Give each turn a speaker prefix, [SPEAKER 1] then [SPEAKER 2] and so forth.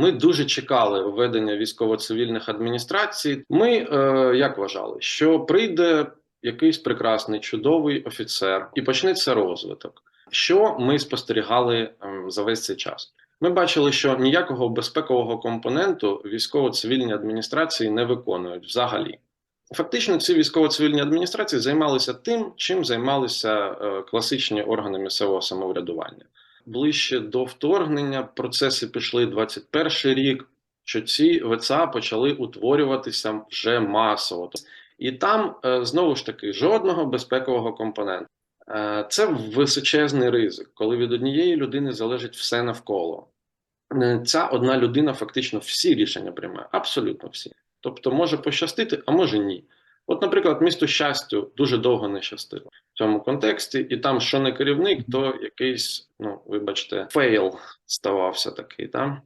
[SPEAKER 1] Ми дуже чекали введення військово-цивільних адміністрацій. Ми е, як вважали, що прийде якийсь прекрасний чудовий офіцер і почнеться розвиток. Що ми спостерігали ем, за весь цей час? Ми бачили, що ніякого безпекового компоненту військово-цивільні адміністрації не виконують взагалі. Фактично, ці військово-цивільні адміністрації займалися тим, чим займалися е, класичні органи місцевого самоврядування. Ближче до вторгнення процеси пішли 21 рік, що ці ВЦА почали утворюватися вже масово. І там е, знову ж таки жодного безпекового компоненту. Е, Це височезний ризик, коли від однієї людини залежить все навколо. Е, Ця одна людина фактично всі рішення приймає, абсолютно всі. Тобто може пощастити, а може ні. От, наприклад, місту щастю дуже довго не щастило в цьому контексті, і там, що не керівник, то якийсь, ну вибачте, фейл ставався такий. Там